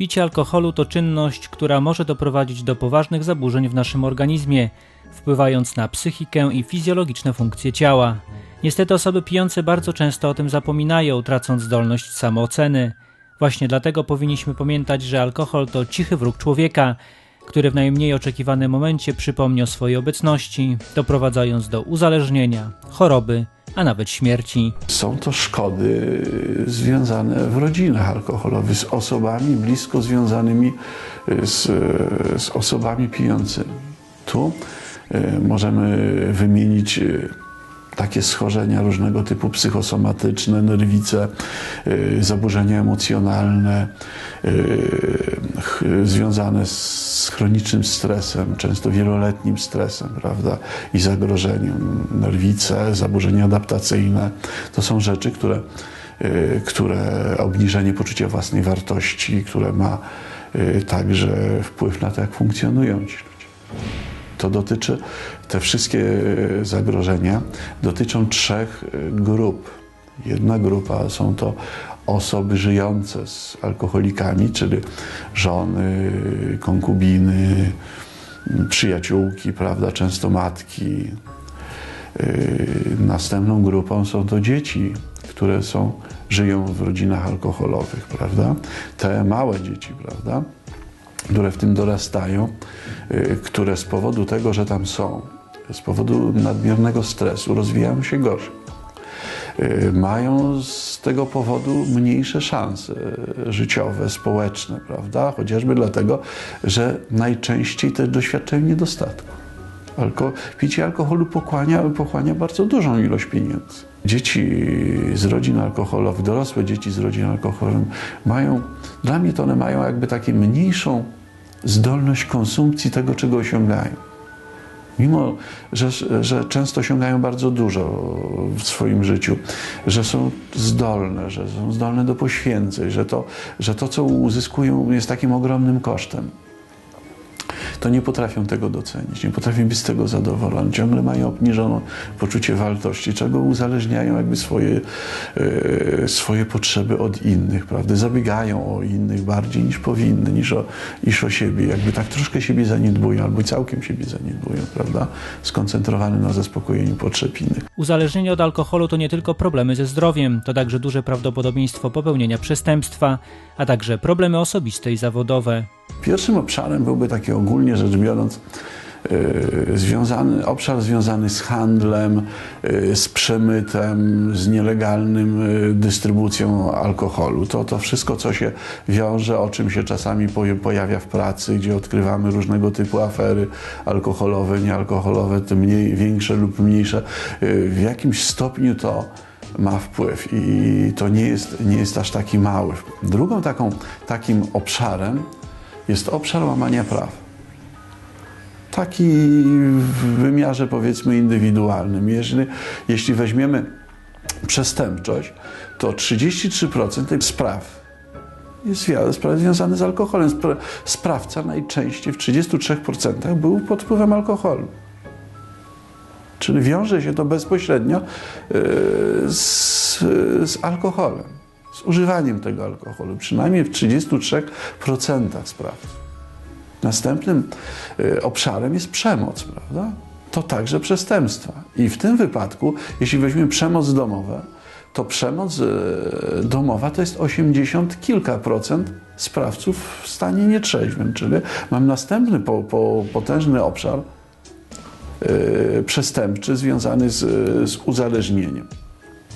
Picie alkoholu to czynność, która może doprowadzić do poważnych zaburzeń w naszym organizmie, wpływając na psychikę i fizjologiczne funkcje ciała. Niestety osoby pijące bardzo często o tym zapominają, tracąc zdolność samooceny. Właśnie dlatego powinniśmy pamiętać, że alkohol to cichy wróg człowieka, który w najmniej oczekiwanym momencie przypomni o swojej obecności, doprowadzając do uzależnienia, choroby, a nawet śmierci. Są to szkody związane w rodzinach alkoholowych z osobami blisko związanymi z, z osobami pijącymi. Tu możemy wymienić y, takie schorzenia różnego typu psychosomatyczne, nerwice, y, zaburzenia emocjonalne y, związane z chronicznym stresem, często wieloletnim stresem, prawda, i zagrożeniem. Nerwice, zaburzenia adaptacyjne to są rzeczy, które, y, które obniżenie poczucia własnej wartości, które ma y, także wpływ na to, jak funkcjonują ci ludzie. To dotyczy, te wszystkie zagrożenia dotyczą trzech grup. Jedna grupa są to osoby żyjące z alkoholikami, czyli żony, konkubiny, przyjaciółki, prawda, często matki. Yy, Następną grupą są to dzieci, które są, żyją w rodzinach alkoholowych, prawda? Te małe dzieci, prawda? Które w tym dorastają, y, które z powodu tego, że tam są, z powodu nadmiernego stresu rozwijają się gorzej. Y, Mają z tego powodu mniejsze szanse y, życiowe, społeczne, prawda? Chociażby dlatego, że najczęściej też doświadczają niedostatku. Alko, picie alkoholu pochłania, pochłania bardzo dużą ilość pieniędzy. Dzieci z rodzin alkoholowych, dorosłe dzieci z rodzin alkoholowych mają, dla mnie to one mają jakby taką mniejszą zdolność konsumpcji tego, czego osiągają. Mimo, że, że często osiągają bardzo dużo w swoim życiu, że są zdolne, że są zdolne do poświęceń, że to, że to co uzyskują, jest takim ogromnym kosztem to nie potrafią tego docenić, nie potrafią być z tego zadowoleni. Ciągle mają obniżone poczucie wartości, czego uzależniają jakby swoje, e, swoje potrzeby od innych, prawda? Zabiegają o innych bardziej niż powinny, niż o, niż o siebie. Jakby tak troszkę siebie zaniedbują, albo całkiem siebie zaniedbują, prawda? Skoncentrowane na zaspokojeniu potrzeb innych. Uzależnienie od alkoholu to nie tylko problemy ze zdrowiem, to także duże prawdopodobieństwo popełnienia przestępstwa, a także problemy osobiste i zawodowe. Pierwszym obszarem byłby taki ogólnie rzecz biorąc yy, związany, obszar związany z handlem, yy, z przemytem, z nielegalnym yy, dystrybucją alkoholu. To, to wszystko, co się wiąże, o czym się czasami pojawia w pracy, gdzie odkrywamy różnego typu afery alkoholowe, niealkoholowe, te mniej, większe lub mniejsze, w jakimś stopniu to ma wpływ i to nie jest, nie jest aż taki mały. Drugą taką, takim obszarem jest obszar łamania praw. Taki w wymiarze powiedzmy indywidualnym. Jeśli, jeśli weźmiemy przestępczość, to 33% tych spraw jest zwi- sprawy związane z alkoholem. Spra- Sprawca najczęściej w 33% był pod wpływem alkoholu. Czyli wiąże się to bezpośrednio e, z, z alkoholem, z używaniem tego alkoholu, przynajmniej w 33% spraw. Następnym e, obszarem jest przemoc, prawda? To także przestępstwa. I w tym wypadku, jeśli weźmiemy przemoc domową, to przemoc e, domowa to jest 80 kilka procent sprawców w stanie nietrzeźwym, czyli mam następny po, po, potężny obszar e, przestępczy związany z, z uzależnieniem.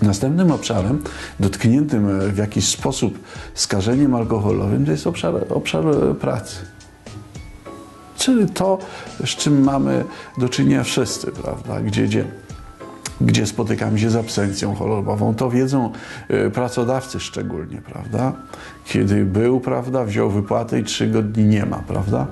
Następnym obszarem dotkniętym e, w jakiś sposób skażeniem alkoholowym to jest obszar, obszar e, pracy. Czyli to, z czym mamy do czynienia wszyscy, prawda? Gdzie, gdzie, gdzie spotykamy się z absencją chorobową, to wiedzą e, pracodawcy szczególnie, prawda? Kiedy był, prawda, wziął wypłatę i trzy dni nie ma, prawda?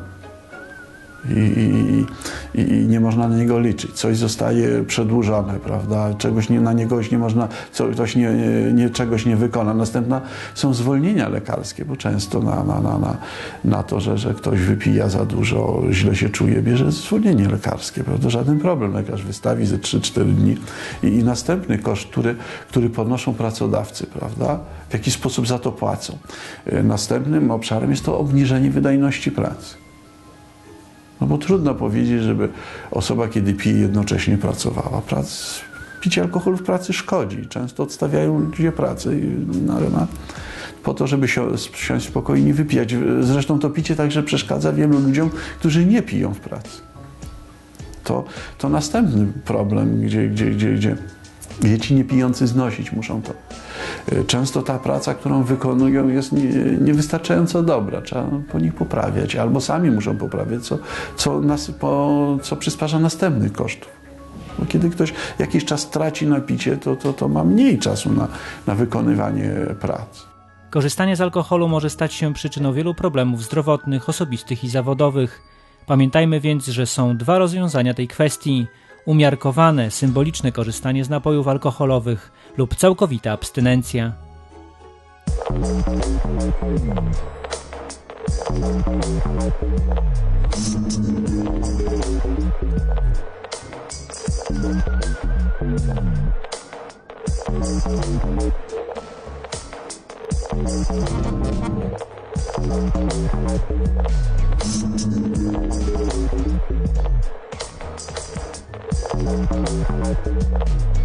I, i, i, nie można na niego liczyć. Coś zostaje przedłużone, prawda? Czegoś nie, na niegoś nie można, co- ktoś nie, nie, czegoś nie wykona. Następna są zwolnienia lekarskie, bo często na, na, na, na, na to, że, że ktoś wypija za dużo, źle się czuje, bierze zwolnienie lekarskie, prawda? Żaden problem. Lekarz wystawi ze 3-4 dni. I, I następny koszt, który, który ponoszą pracodawcy, prawda? W jaki sposób za to płacą. Y, Następnym obszarem jest to obniżenie wydajności pracy. No bo trudno powiedzieć, żeby osoba, kiedy pije, jednocześnie pracowała. Prac, picie alkoholu w pracy szkodzi. Często odstawiają ludzie pracę na, na, po to, żeby sio- siąść spokojnie wypijać. Zresztą to picie także przeszkadza wielu ludziom, którzy nie piją w pracy. To, to następny problem, gdzie, gdzie, gdzie, gdzie gdzie ci niepijący znosić muszą to. Y, Często ta praca, którą wykonują, jest nie, niewystarczająco dobra. Trzeba po nich poprawiać, albo sami muszą poprawiać, co, co, nas, po, co przysparza następnych kosztów. Bo kiedy ktoś jakiś czas traci na picie, to, to, to ma mniej czasu na, na wykonywanie prac. Korzystanie z alkoholu może stać się przyczyną wielu problemów zdrowotnych, osobistych i zawodowych. Pamiętajmy więc, że są dwa rozwiązania tej kwestii: umiarkowane, symboliczne korzystanie z napojów alkoholowych lub całkowita abstynencja. Thank you.